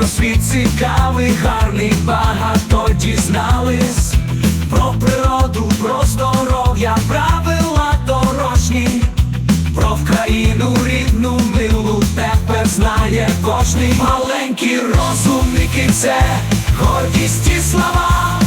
про світ цікавий, гарний, багато дізнались. Про природу, про здоров'я, правила дорожні, про Вкраїну рідну милу тепер знає кожний. Маленькі розумники, це гордість і слава,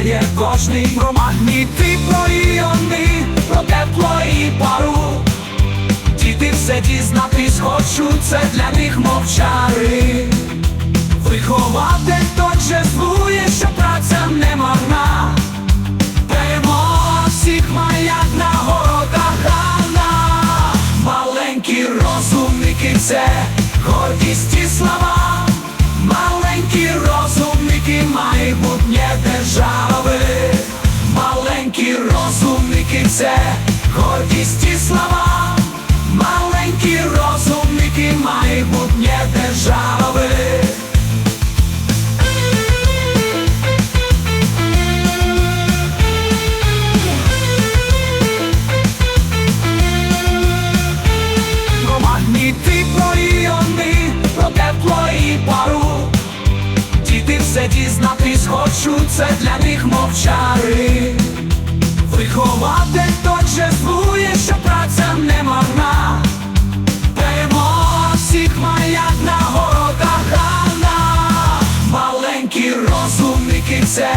знає кожний про магніти, про іони, про тепло і пару. Діти все дізнатись хочуть, це для них мовчари. Виховати торжествує, що праця не марна. Перемога всіх маяк нагорода грана Маленькі розумники це гордість і слава держави Маленькі розумники це гордість і слава. Маленькі розумники майбутнє держави хочуть, це для них мовчари Виховати торжествує, що праця не марна. Перемога всіх маяк нагорода грана Маленькі розумники це